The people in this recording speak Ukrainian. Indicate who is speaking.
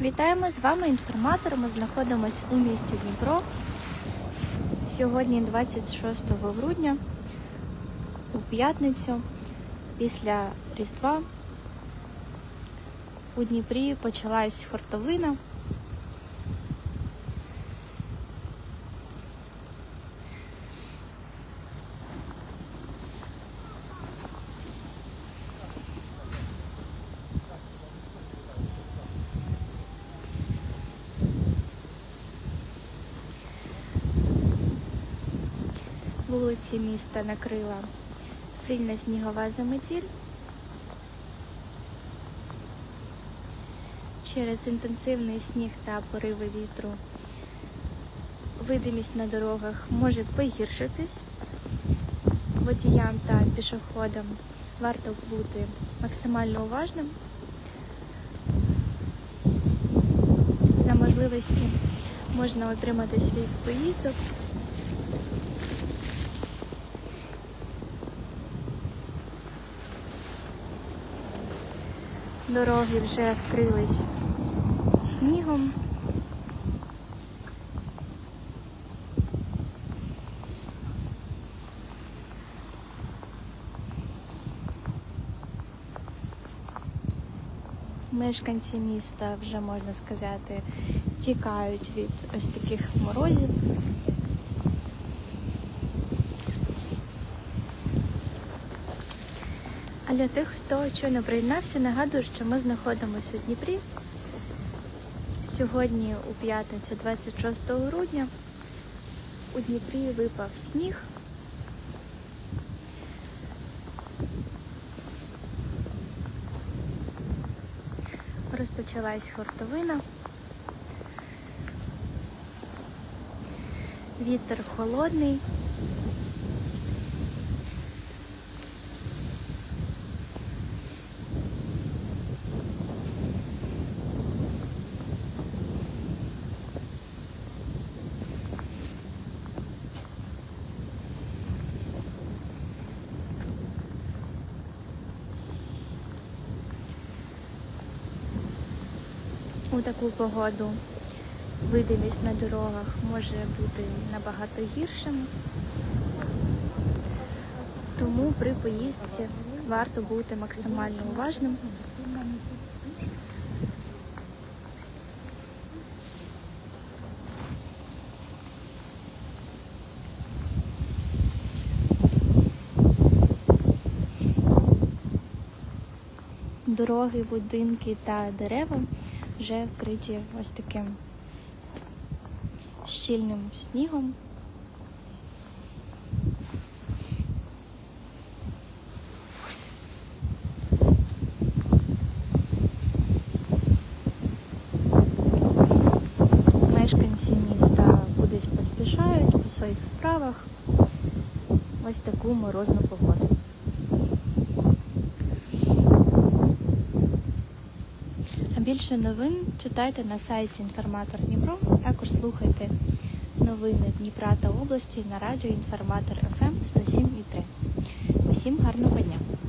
Speaker 1: Вітаємо з вами інформатор. Ми знаходимося у місті Дніпро. Сьогодні 26 грудня, у п'ятницю, після Різдва у Дніпрі почалась хортовина. Вулиці міста накрила сильна снігова заметіль. Через інтенсивний сніг та пориви вітру видимість на дорогах може погіршитись. Водіям та пішоходам варто бути максимально уважним. За можливості можна отримати свій поїздок. Дороги вже вкрились снігом. Мешканці міста вже можна сказати тікають від ось таких морозів. А для тих, хто щойно приєднався, нагадую, що ми знаходимося у Дніпрі. Сьогодні, у п'ятницю, 26 грудня, у Дніпрі випав сніг. Розпочалась хортовина. Вітер холодний. У таку погоду видимість на дорогах може бути набагато гіршим. Тому при поїздці варто бути максимально уважним. Дороги, будинки та дерева вже вкриті ось таким щільним снігом. Мешканці міста кудись поспішають по своїх справах. Ось таку морозну погоду. А більше новин читайте на сайті Інформатор Дніпро. Також слухайте новини Дніпра та області на радіо Інформатор ФМ 107,3. Усім гарного дня!